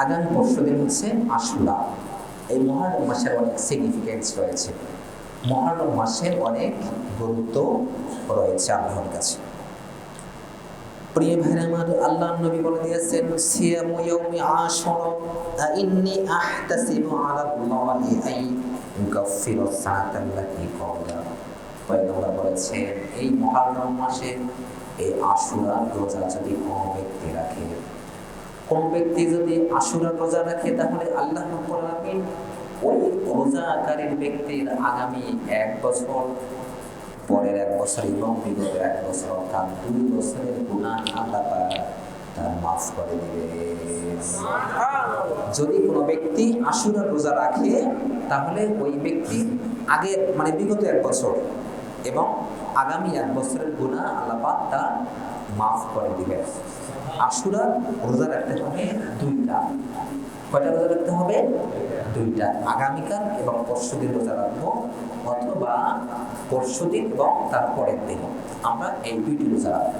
আগামী পরশু হচ্ছে আশুরা। এই মহারম মাসের অনেক সিগনিফিকেন্স রয়েছে। মহারম মাসের অনেক গুরুত্ব রয়েছে আল্লাহর কাছে। প্রিয় ভাই আমার, আল্লাহ নবী বলে দিয়েছেন, সিয়ামু ইয়াউমি আশুরা ইন্নী আহতাসিবু আলা আল্লাহি আই ইউকাফিরু সানাতাল্লাতি ক্বাবলা পয়গম্বর বলেছেন, এই মহারম মাসে এই আশুরা রোজা যদি কোনো ব্যক্তি রাখে কোন ব্যক্তি যদি আশুরা রোজা রাখে তাহলে আল্লাহ আলামিন ওই রোজাকারীর ব্যক্তির আগামী এক বছর পরের এক বছর এবং বিগত এক বছর অর্থাৎ দুই বছরের গুণা আল্লাহ তার মাফ করে দিবে যদি কোনো ব্যক্তি আশুরা রোজা রাখে তাহলে ওই ব্যক্তি আগের মানে বিগত এক বছর এবং আগামী এক বছরের গুণা আল্লাহ পাক তার মাফ করে দিবে আশুরা রোজা রাখতে হবে দুইটা। কয়টা রোজা রাখতে হবে? দুইটা। আগামীকাল এবং পরশু দিন রোজা রাখব অথবা পরশু দিন এবং তার পরের দিন। আমরা এই দুইটি রোজা রাখব।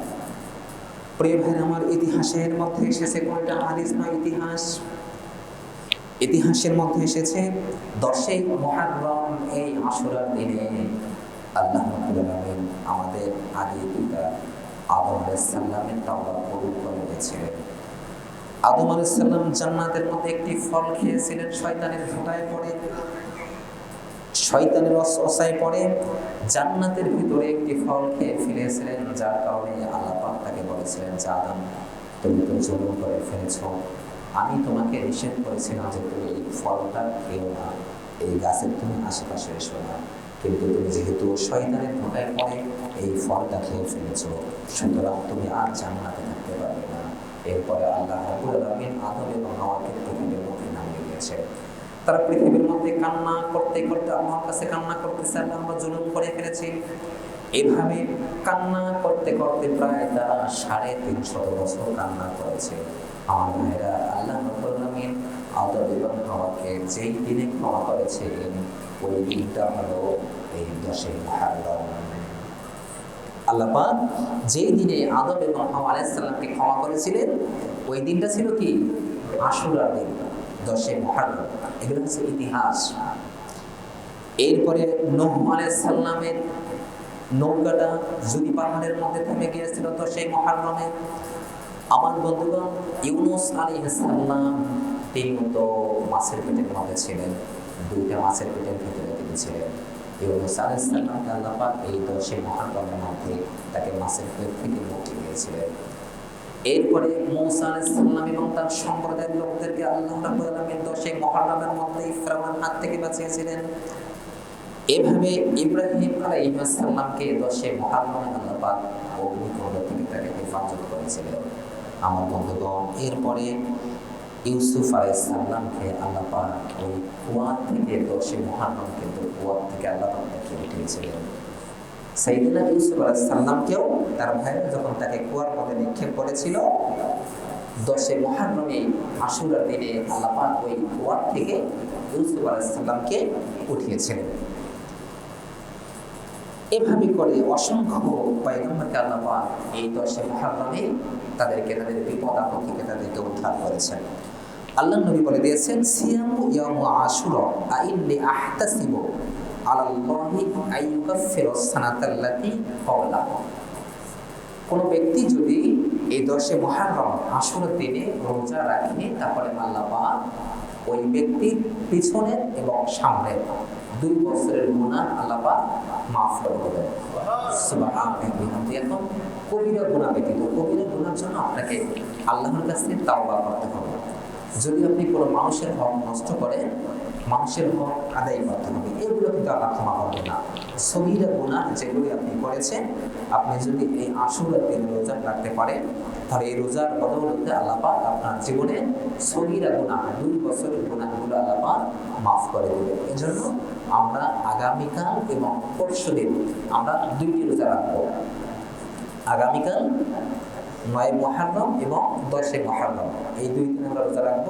প্রিয় ভাই, আমার ইতিহাসের মধ্যে এসেছে কোনটা হাদিস নয় ইতিহাস? ইতিহাসের মধ্যে এসেছে দশই মহারম এই আশুরার দিনে। আল্লাহ রাব্বুল আমাদের আদি পিতা আদম আলাইসাল্লামের তাওবা কবুল করে দিয়েছিলেন আদম আলাইসাল্লাম জান্নাতের মধ্যে একটি ফল খেয়েছিলেন, শয়তানের ফোঁটায় পড়ে। শয়তানের অসায় পড়ে। জান্নাতের ভিতরে একটি ফল খেয়ে ফেলেছিলেন, যার কারণে আল্লাহ পাক তাকে বলেছিলেন, যে আদম, তুমি তো জুলুম করে ফেলেছ। আমি তোমাকে নিষেধ করেছিলাম যে তুমি এই ফলটা খেও না, এই গাছের তুমি আশেপাশে এসো না। কিন্তু তুমি যেহেতু শয়তানের ফোঁটায় পড়ে এই ফলটা খেয়ে ফেলেছ, সুতরাং তুমি আর জান্নাতে থাকতে পারবে না। এরপরে আল্লাহ রাব্বুল আলামিন আদম এবং হাওয়াকে পৃথিবীর মধ্যে নামিয়ে দিয়েছে। তারা পৃথিবীর মধ্যে কান্না করতে করতে আমার কাছে কান্না করতেছে, আল্লাহ আমরা জুলুম করে ফেলেছি। এভাবে কান্না করতে করতে প্রায় তারা সাড়ে তিনশত বছর কান্না করেছে। আমার ভাইরা, আল্লাহ রাব্বুল আলামিন আদম এবং হাওয়াকে যেই দিনে ক্ষমা করেছেন ওই দিনটা হলো এই দশই আল্লাহ যেই দিনে আদম এবং হাওয়া আলাইসাল্লামকে ক্ষমা করেছিলেন, ওই দিনটা ছিল কি? আশুরার দিন, দশে মহারম এগুলো হচ্ছে ইতিহাস। এরপরে নূহ আলাইসাল্লামের নৌকাটা যদি পাহাড়ের মধ্যে থেমে গিয়েছিল সেই মহারমে আমার বন্ধুগণ, ইউনুস আলী সাল্লাম তিনি তো মাছের পেটের মধ্যে ছিলেন। দুইটা মাছের পেটের ভিতরে তিনি ছিলেন। ইউনুস আলী সাল্লামকে আল্লাহ পাক এই দশে মহারমের মধ্যে তাকে মাছের পেট থেকে মুক্তি দিয়েছিলেন। এরপরে মৌসা এবং তার সম্প্রদায়ের লোকদেরকে আল্লাহ দশে মধ্যে হাত থেকে বাঁচিয়েছিলেন। এভাবে ইব্রাহিম আলাইহিসসালামকে দশে মহারমে আল্লাহ পাক থেকে তাকে হেফাজত করেছিলেন। আমার বন্ধুগণ, এরপরে ইউসুফ আলাইসাল্লামকে আল্লাহ ওই কুয়ার থেকে দশে মহারম কিন্তু কুয়ার থেকে আল্লাহ পাক তাকে উঠিয়েছিলেন। সাইদিনা ইউসুফ আলাইসাল্লামকেও তার ভাইরা যখন তাকে কুয়ার মধ্যে নিক্ষেপ করেছিল, দশে মহানমে আশুরার দিনে আল্লাহ ওই কুয়ার থেকে ইউসুফ আলাইসাল্লামকে উঠিয়েছিলেন। এভাবে করে অসংখ্য পয়গম্বরকে আল্লাহ এই দশে মহারমে তাদেরকে তাদের বিপদ আপদ থেকে তাদেরকে উদ্ধার করেছেন। আল্লাহ নবী বলে দিয়েছেন, সিয়ামু ইয়ামু আশুরা, আইন্নি আহতাসিবু আলাল্লাহি আইয়ুকাফিরু সানাতাল্লাতি ক্বাবলাহু কোন ব্যক্তি যদি এই দশে মহারম আশুরার দিনে রোজা রাখে তাহলে আল্লাহ ওই ব্যক্তির পিছনের এবং সামনের দুই বছরের গুণা আল্লাহ মাফ করে দেবেন। এখন কবিরা গুণা ব্যতীত, কবিরা গুণার জন্য আপনাকে আল্লাহর কাছে তাওবা করতে হবে। যদি আপনি কোনো মানুষের হক নষ্ট করেন, মানুষের হক আদায় করতে হবে। এগুলো কিন্তু আল্লাহ ক্ষমা করবে না। সবিরা গুণা যেগুলি আপনি করেছেন, আপনি যদি এই আশুরার দিন রোজা রাখতে পারেন, তাহলে এই রোজার বদৌলতে আল্লাপা আপনার জীবনে সবিরা গুণা দুই বছরের গুণাগুলো আল্লাপা মাফ করে দেবে এই জন্য আমরা আগামীকাল এবং পরশু দিন আমরা দুইটি রোজা রাখব। আগামীকাল নয় মহারম এবং দশে মহারম এই দুই দিন আমরা রোজা রাখব,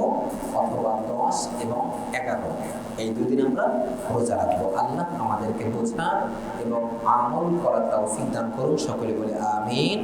অথবা দশ এবং এগারো। এই দুই দিন আমরা রোজা রাখব। আল্লাহ আমাদেরকে বোঝান এবং আমল করার তাও দান করুন, সকলে বলে আমিন।